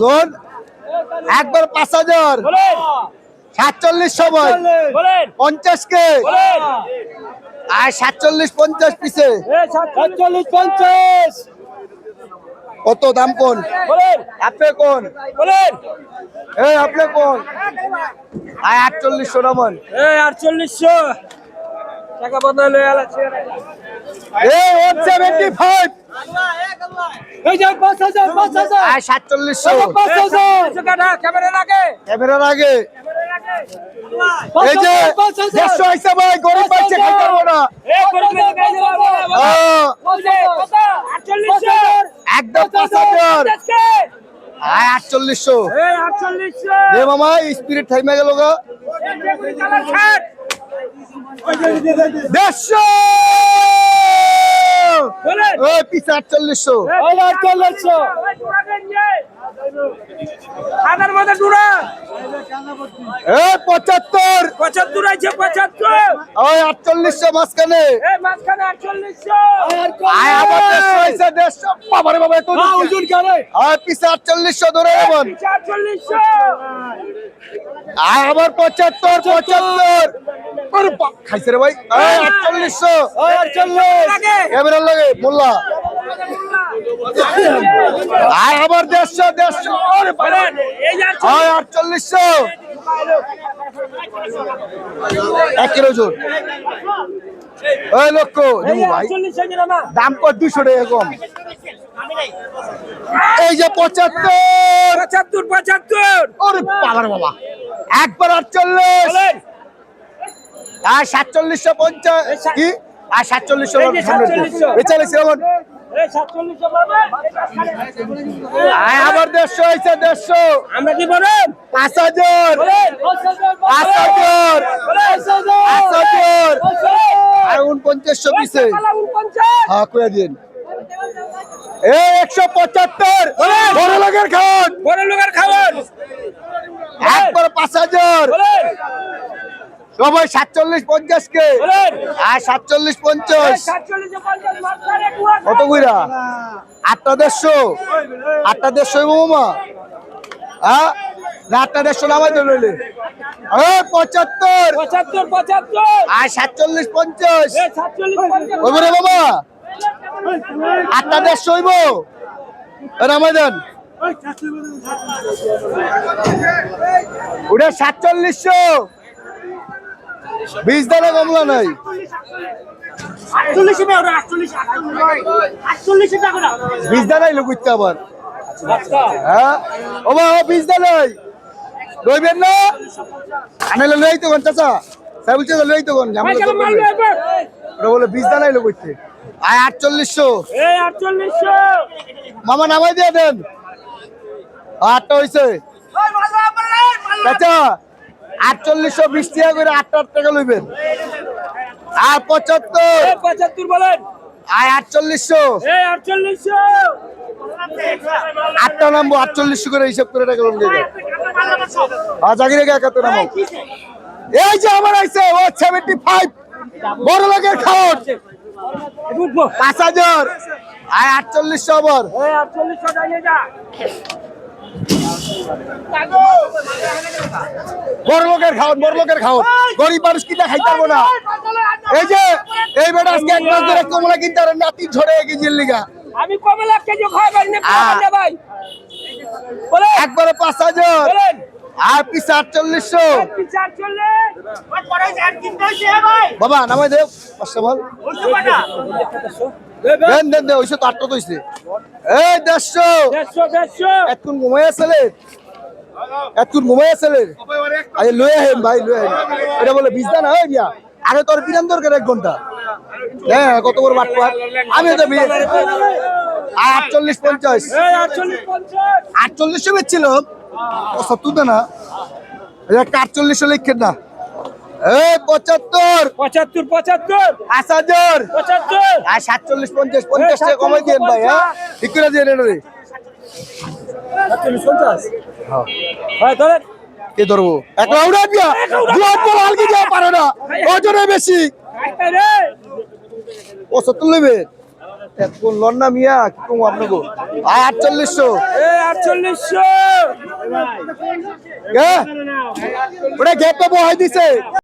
Loan? একবার পাঁচ হাজার। সাতচল্লিশ সময়। পঞ্চাশ কে? আর সাতচল্লিশ পঞ্চাশ পিসে। সাতচল্লিশ পঞ্চাশ। কত দাম কোন? আপনি কোন? এই আপনি কোন? আর আটচল্লিশশো নামান। এই আটচল্লিশশো। টাকা বদলে আছে এই ওয়ান সেভেন্টি ফাইভ এই যে পাঁচ হাজার পাঁচ হাজার। আর সাতচল্লিশশো। পাঁচ হাজার। কাটা ক্যামেরা লাগে ক্যামেরার আগে। এই যে ভাই গরিব পারব না। এই আটচল্লিশশো। একদম আর আটচল্লিশশো। এই আটচল্লিশশো। রে মামা স্পিরিট থাইমে গেল গা। দেড়শো। ওই পিছে আটচল্লিশশো। এই আটচল্লিশশো হাজার মধ্যে ডুরা এই পঁচাত্তর। পঁচাত্তর আছে পঁচাত্তর। ওই আটচল্লিশশো মাঝখানে। এই মাঝখানে আটচল্লিশশো। আয় আবার দেড়শো আইসা দেড়শো। বাবারে বাবা আর আটচল্লিশশো ধরে আটচল্লিশশো। আয় আবার পঁচাত্তর পঁচাত্তর। আরে খাইছে রে ভাই। আটচল্লিশশো। ক্যামেরার লাগে। মোল্লা। আয় আবার দেড়শো দেড়শো। আরে বাবা। বলেন এই যে আয় আটচল্লিশশো। এক কিলো ওজন ওই লক্ষ ভাই। দাম কর দুশো টাকা কম। এই যে পঁচাত্তর। পঁচাত্তর পঁচাত্তর। ওরে বাবার বাবা। একবার আটচল্লিশ। আর সাতচল্লিশশো পঞ্চাশ। কি? আর সাতচল্লিশশো এই যে 4700 বেচালিশ কেমন এই সাতচল্লিশশো পাবে আয় আবার দেড়শো হয়েছে দেড়শো। আমরা কি বলেন? পাঁচ হাজার। পাঁচ হাজার পাঁচ হাজার। আর উনপঞ্চাশশো পিসে হ্যাঁ করে দিন। একশো পঁচাত্তর। বড় লোকের খান বড় লোকের খাবার একবার পাঁচ হাজার। সবাই সাতচল্লিশ পঞ্চাশ কে? আর সাতচল্লিশ পঞ্চাশ। কত কইরা? আটটা দেড়শো? আটটা দেড়শো মামা? হ্যাঁ? দেড়শো নামাই তো নইলে পঁচাত্তর। পঁচাত্তর পঁচাত্তর। আর সাতচল্লিশ পঞ্চাশ। রে বাবা আটটা দেড়শো হইব? নামাই দেন। ওটা সাতচল্লিশশো। বিশ দানা কমলা নাই। বিশ দানাই লোক উঠতে আবার। আচ্ছা। হ্যাঁ? ও বা বিশ দানাই লইবেন না? আনাইলে লই তো চাচা। সাই বলছে লই তো কোন ওটা বলে বিশ দানাই লোক উঠতে আয় আটচল্লিশশো। মামা নামাই দিয়ে দেন। আটটা হয়েছে চাচা আটচল্লিশশো বিশ টাকা করে আটটা আট টাকা লইবেন। আর পঁচাত্তর। পঁচাত্তর বলেন। আয় আটচল্লিশশো। আটচল্লিশশো। আটটা নামবো আটচল্লিশশো করে হিসাব করে টাকা লোন দিয়ে আর জাগিরে একাত্তর নামো এই যে আমার আইছে ও সেভেন্টি ফাইভ বড় লোকের খাওয়ার। পাঁচ হাজার। আয় আটচল্লিশশো আবার। আটচল্লিশশো খাওয়ান বড়লোকের খাওয়ান। গরিব মানুষ কিনা খাইতে পারব না। এই যে এই বেটা আজকে এক মাস ধরে কমলা কিনতে পারেন নাতি ঝরে গেছিল লিগা। আমি কবে লাখ কেজি খাওয়া পারি না না ভাই। একবারে পাঁচ হাজার। আর পিস আটচল্লিশশো। পিছে আটচল্লিশ। বাবা, নামাই দে। পাঁচটা বল। আরে ভাই এটা হয় তোর বিরাম দরকার এক ঘণ্টা। হ্যাঁ কত বড় বাট আমি তো আটচল্লিশ পঞ্চাশ। আটচল্লিশ ও সত্তর না একটা আটচল্লিশশো লিখেন না। পঁচাত্তর। পঁচাত্তর পঁচাত্তর। পাঁচ হাজার পঁচাত্তর। আর সাতচল্লিশ পঞ্চাশ পঞ্চাশ টাকা কমাই দিয়েন ভাই হ্যাঁ? ঠিক করে দিয়ে রে পঞ্চাশ। হয়। ধরেন। কে ধরবো? এক রাউন্ড আপিয়া দুয়ার পর হালকি যাওয়া পারে না। ওজনে বেশি। খাইতে রে। ও সত্তর লইবে এতক্ষণ লন্না মিয়া কি কম আপনাকে? আয় আটচল্লিশশো। ওটা বহাই দিছে।